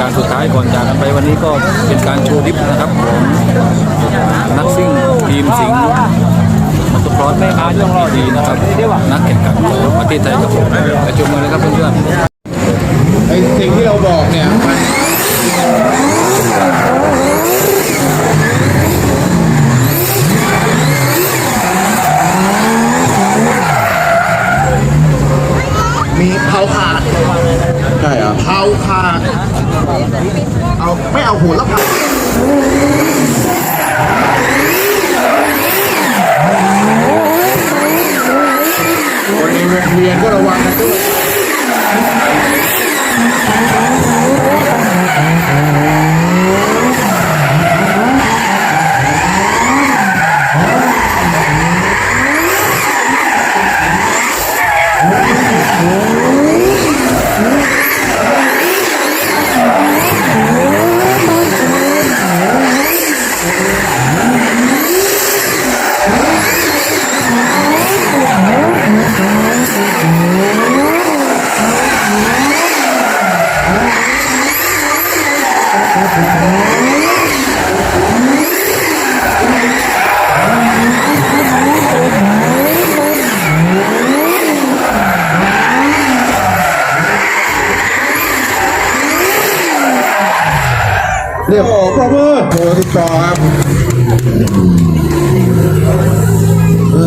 การสุดท้ายก่อนจากกันไปวันนี้ก็เป็นการโชว์ดิฟนะครับของนักซิ่งทีมสิงห์มอเตอร์ครอสแม่อาย่องรอดีนะครับ นักแข่งขันของประเทศไทยครับผมไปชมกันเลยครับเพื่อนๆไอสิ่งที่เราบอกเนี่ยมีเผาขาดใช่เหรอเผาขาด เอาไม่เอาหัวแล้วผ่าคนในวงเวียนก็ระวังกันด้วย เรียกโอ้พ่อเพื่อโทรติดต่อครับ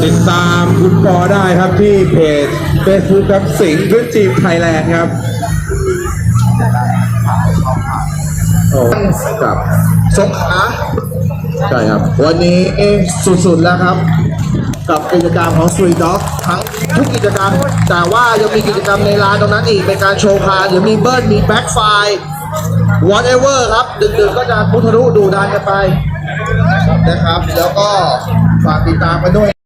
ติดตามคุณปอได้ครับที่เพจ Facebook ครับสิงห์ดจีมไทยแลนด์ครับ กับสงขาใช่ครับ วันนี้สุดๆแล้วครับ กับกิจกรรมของ Street Dog ทั้งทุกกิจกรรม แต่ว่ายังมีกิจกรรมในร้านตรงนั้นอีกเป็นการโชว์พาเดี๋ยวมีเบิร์ดมีแบ็คไฟ whatever ครับ ดึกๆก็จะพุทธรุดูดานกันไปนะครับ แล้วก็ฝากติดตามกันด้วย